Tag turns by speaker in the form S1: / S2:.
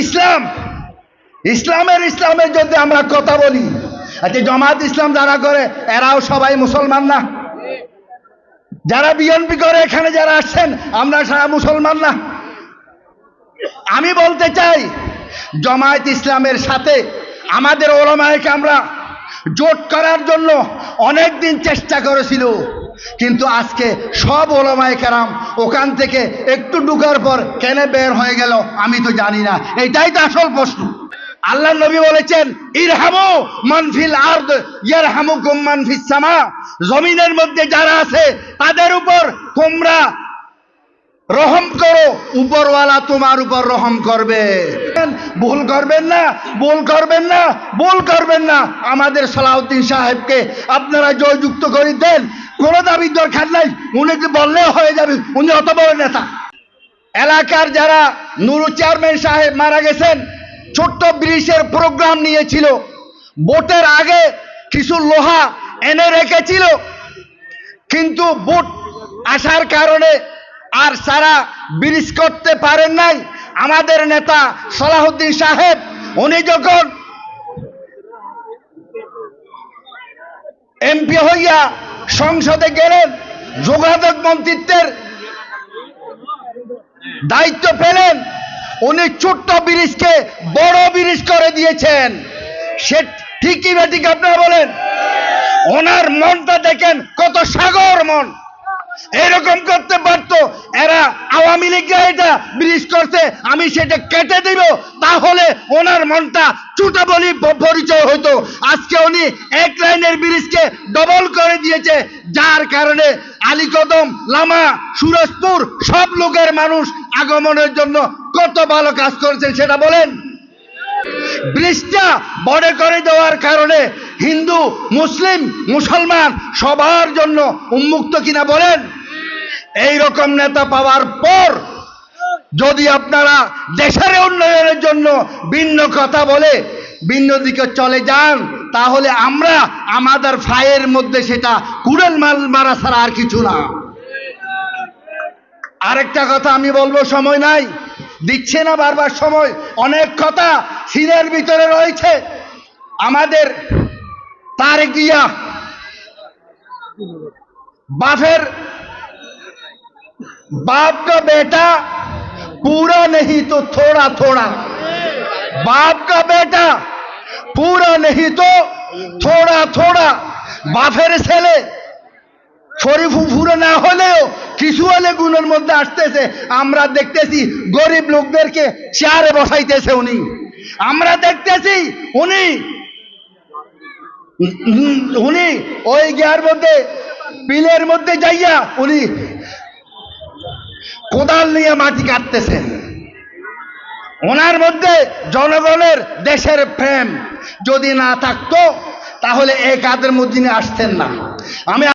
S1: ইসলাম, ইসলামের ইসলামের যদি আমরা কথা বলি। আচ্ছা জমাত ইসলাম যারা করে, এরাও সবাই মুসলমান না? যারা বিএনপি করে, এখানে যারা আসছেন, আমরা সারা মুসলমান না? আমি বলতে চাই, জমায়েত ইসলামের সাথে আমাদের ওলামায়কে আমরা জোট করার জন্য অনেক দিন চেষ্টা করেছিল। কিন্তু আজকে সব ওলামায় কেরাম ওখান থেকে একটু ঢুকার পর কেন বের হয়ে গেল আমি তো জানি না। এটাই তো আসল প্রশ্ন। আল্লাহ নবী বলেছেন, ইরহামু মানফিল আর্দ, ইয়ারহামুকুম মানফিস সামা। জমিনের মধ্যে যারা আছে, তাদের উপর তোমরা রহম করো। উপরওয়ালা তোমার উপর রহম করবে। ভুল করবেন না, ভুল করবেন না, ভুল করবেন না। আমাদের সালাউদ্দিন সাহেবকে আপনারা জয়যুক্ত করে দেন। কোনো দাবির দরকার নাই। উনি যে বললে হয়ে যাবে। উনি অত বড় নেতা। এলাকার যারা নুরু চেয়ারম্যান সাহেব মারা গেছেন, ছোট্ট ব্রিজের প্রোগ্রাম নিয়েছিল। ভোটের আগে কিছু লোহা এনে রেখেছিল। কিন্তু ভোট আসার কারণে আর সারা ব্রিজ করতে পারেন নাই। আমাদের নেতা সালাহুদ্দিন সাহেব, উনি যখন এমপি হইয়া সংসদে গেলেন, যোগাযোগ মন্ত্রিত্বের দায়িত্ব পেলেন, উনি ছোট্ট ব্রিজকে বড় ব্রিজ করে দিয়েছেন। সে ঠিকই না আপনারা বলেন? ওনার মনটা দেখেন কত সাগর মন। এরকম করতে পারতো। এরা আওয়ামী লীগরা এটা ব্রিজ করছে, আমি সেটা কেটে দিব, তাহলে ওনার মনটা চুটা বলি পরিচয় হতো। আজকে উনি এক লাইনের ব্রিজকে ডবল করে দিয়েছে, যার কারণে আলীকদম লামা, সুরজপুর সব লোকের মানুষ আগমনের জন্য কত ভালো কাজ করেছেন সেটা বলেন। ব্রিজটা বড় করে দেওয়ার কারণে হিন্দু, মুসলিম, মুসলমান সবার জন্য উন্মুক্ত কিনা বলেন? এই রকম নেতা পাওয়ার পর যদি আপনারা দেশের উন্নয়নের জন্য ভিন্ন কথা বলে, ভিন্ন দিকে চলে যান, তাহলে আমরা আমাদের ফায়ের মধ্যে সেটা কুড়েল মাল মারা ছাড়া আর কিছু না। আরেকটা কথা আমি বলব, সময় নাই। দিচ্ছে না বারবার সময়। অনেক কথা চীনের ভিতরে রয়েছে আমাদের তার গিয়া বাফের বাপ কা বেটা পুরা নেই তো থোড়া থোড়া। বাপ কা বেটা পুরা নেই তো থোড়া থোড়া। বাফের ছেলে শরীফ ফুরে না হলেও কিছু হলে গুণের মধ্যে আসতেছে। আমরা দেখতেছি গরিব লোকদেরকে চেয়ারে বসাইতেছে উনি। আমরা দেখতেছি উনি উনি ওই গিয়ার মধ্যে পিলের মধ্যে যাইয়া উনি কোদাল নিয়ে মাটি কাটতেছেন। ওনার মধ্যে জনগণের দেশের প্রেম যদি না থাকতো, তাহলে এই কাদের মধ্যে আসতেন না। আমি